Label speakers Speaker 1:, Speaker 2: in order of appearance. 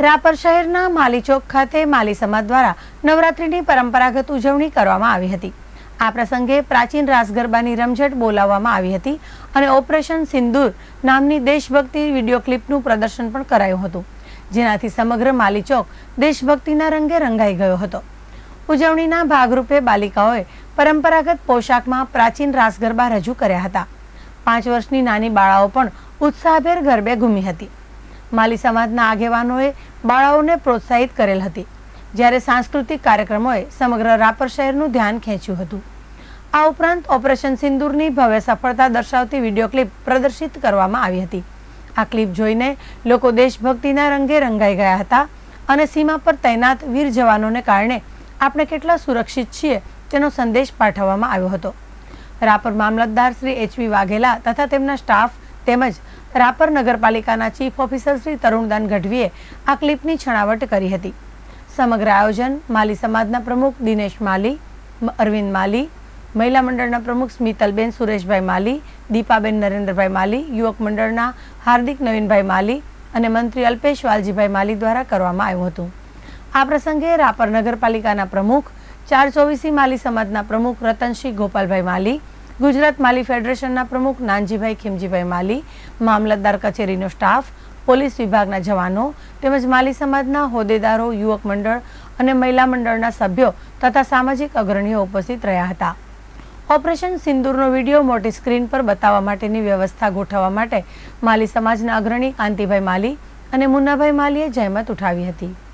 Speaker 1: રાપર શહેરના માલી ચોક ખાતે માલી સમાજ દ્વારા નવરાત્રિની પરંપરાગત ઉજવણી કરવામાં આવી હતી. આ પ્રસંગે પ્રાચીન રાસ ગરબાની રમઝટ બોલાવવામાં આવી હતી અને ઓપરેશન સિંદૂર નામની દેશભક્તિ વીડિયો ક્લિપનું પ્રદર્શન પણ કરાયું હતું, જેનાથી સમગ્ર માલી ચોક દેશભક્તિના રંગે રંગાઈ ગયો હતો. ઉજવણીના ભાગરૂપે બાલિકાઓએ પરંપરાગત પોશાકમાં પ્રાચીન રાસ ગરબા રજૂ કર્યા હતા. પાંચ વર્ષની નાની બાળાઓ પણ ઉત્સાહભેર ગરબે ઘૂમી હતી. માલી સમાજના આગેવાનોએ બાળાઓને પ્રોત્સાહિત કરેલ હતી. જ્યારે સાંસ્કૃતિક કાર્યક્રમોએ સમગ્ર રાપર શહેરનું ધ્યાન ખેંચ્યું હતું. આ ઉપરાંત ઓપરેશન સિંદૂરની ભવ્ય સફળતા દર્શાવતી વીડિયો ક્લિપ પ્રદર્શિત કરવામાં આવી હતી. આ ક્લિપ જોઈને લોકો દેશભક્તિના રંગે રંગાઈ ગયા હતા અને સીમા પર તૈનાત વીર જવાનોને કારણે આપણે કેટલા સુરક્ષિત છીએ તેનો સંદેશ પાઠવવામાં આવ્યો હતો. રાપર મામલતદાર શ્રી એચવી વાઘેલા તથા તેમના સ્ટાફ તેમજ રાપર નગરપાલિકાના ચીફ ઓફિસર શ્રી તરુણદાન ગઢવીએ આ ક્લિપની છણાવટ કરી હતી. સમગ્ર આયોજન માલી સમાજના પ્રમુખ દિનેશ માલી અરવિંદ માલી, મહિલા મંડળના પ્રમુખ સ્મિતલબેન સુરેશભાઈ માલી, દીપાબેન નરેન્દ્રભાઈ માલી, યુવક મંડળના હાર્દિક નવીનભાઈ માલી અને મંત્રી અલ્પેશ વાલજીભાઈ માલી દ્વારા કરવામાં આવ્યું હતું. આ પ્રસંગે રાપર નગરપાલિકાના પ્રમુખ, ચાર ચોવીસી માલી સમાજના પ્રમુખ રતનસિંહ ગોપાલભાઈ માલી ગુજરાત માલી ફેડરેશનના પ્રમુખ નાનજીભાઈ ખીમજીભાઈ માલી, મામલતદાર કચેરીનો સ્ટાફ, પોલીસ વિભાગના જવાનો તેમજ માલી સમાજના હોદ્દેદારો, યુવક મંડળ અને મહિલા મંડળના સભ્યો તથા સામાજિક અગ્રણીઓ ઉપસ્થિત રહ્યા હતા. ઓપરેશન સિંદૂરનો વીડિયો મોટી સ્ક્રીન પર બતાવવા માટેની વ્યવસ્થા ગોઠવવા માટે માલી સમાજના અગ્રણી કાંતિભાઈ માલી અને મુન્નાભાઈ માલીએ જહેમત ઉઠાવી હતી.